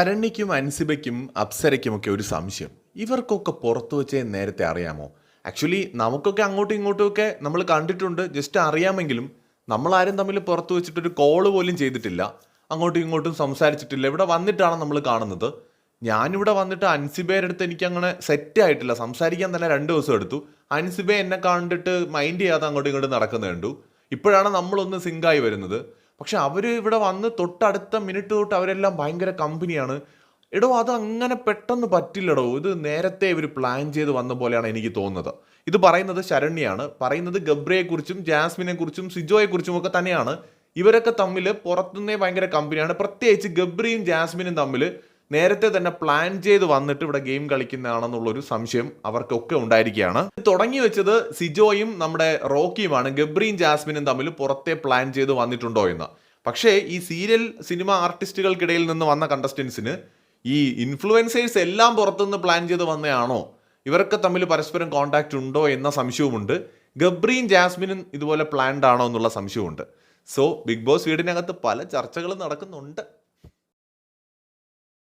ശരണ്യയ്ക്കും അൻസിബയ്ക്കും അപ്സരയ്ക്കുമൊക്കെ ഒരു സംശയം. ഇവർക്കൊക്കെ പുറത്തു വെച്ചേ നേരത്തെ അറിയാമോ? ആക്ച്വലി നമുക്കൊക്കെ അങ്ങോട്ടും ഇങ്ങോട്ടും ഒക്കെ നമ്മൾ കണ്ടിട്ടുണ്ട്. ജസ്റ്റ് അറിയാമെങ്കിലും നമ്മളാരും തമ്മിൽ പുറത്തു വെച്ചിട്ടൊരു കോൾ പോലും ചെയ്തിട്ടില്ല. അങ്ങോട്ടും ഇങ്ങോട്ടും സംസാരിച്ചിട്ടില്ല. ഇവിടെ വന്നിട്ടാണ് നമ്മൾ കാണുന്നത്. ഞാനിവിടെ വന്നിട്ട് അൻസിബയുടെ അടുത്ത് എനിക്ക് അങ്ങനെ സെറ്റ് ആയിട്ടില്ല. സംസാരിക്കാൻ തന്നെ രണ്ട് ദിവസം എടുത്തു. അൻസിബ എന്നെ കണ്ടിട്ട് മൈൻഡ് ചെയ്യാതെ അങ്ങോട്ടും ഇങ്ങോട്ടും നടക്കുന്നത് കണ്ടു. ഇപ്പോഴാണ് നമ്മളൊന്ന് സിങ്കായി വരുന്നത്. പക്ഷെ അവർ ഇവിടെ വന്ന് തൊട്ടടുത്ത മിനിറ്റ് തൊട്ട് അവരെല്ലാം ഭയങ്കര കമ്പനിയാണ്. എടോ അത് അങ്ങനെ പെട്ടെന്ന് പറ്റില്ലടോ. ഇത് നേരത്തെ ഇവർ പ്ലാൻ ചെയ്ത് വന്ന പോലെയാണ് എനിക്ക് തോന്നുന്നത്. ഇത് പറയുന്നത് ശരണ്യാണ്. പറയുന്നത് ഗബ്രയെക്കുറിച്ചും ജാസ്മിനെക്കുറിച്ചും സിജോയെക്കുറിച്ചും സിജോയെ കുറിച്ചും ഒക്കെ തന്നെയാണ്. ഇവരൊക്കെ തമ്മിൽ പുറത്തുനിന്നേ ഭയങ്കര കമ്പനിയാണ്. പ്രത്യേകിച്ച് ഗബ്രിയും ജാസ്മിനും തമ്മിൽ നേരത്തെ തന്നെ പ്ലാൻ ചെയ്ത് വന്നിട്ട് ഇവിടെ ഗെയിം കളിക്കുന്നതാണെന്നുള്ളൊരു സംശയം അവർക്കൊക്കെ ഉണ്ടായിരിക്കുകയാണ്. തുടങ്ങി വെച്ചത് സിജോയും നമ്മുടെ റോക്കിയുമാണ് ഗബ്രീൻ ജാസ്മിനും തമ്മിൽ പുറത്തെ പ്ലാൻ ചെയ്ത് വന്നിട്ടുണ്ടോ എന്ന്. പക്ഷേ ഈ സീരിയൽ സിനിമ ആർട്ടിസ്റ്റുകൾക്കിടയിൽ നിന്ന് വന്ന കണ്ടസ്റ്റൻസിന് ഈ ഇൻഫ്ലുവൻസേഴ്സ് എല്ലാം പുറത്തുനിന്ന് പ്ലാൻ ചെയ്ത് വന്നതാണോ? ഇവരൊക്കെ തമ്മിൽ പരസ്പരം കോണ്ടാക്ട് ഉണ്ടോ എന്ന സംശയവുമുണ്ട്. ഗബ്രീൻ ജാസ്മിനും ഇതുപോലെ പ്ലാൻഡ് ആണോ എന്നുള്ള സംശയമുണ്ട് സോ ബിഗ് ബോസ് വീടിനകത്ത് പല ചർച്ചകളും നടക്കുന്നുണ്ട്.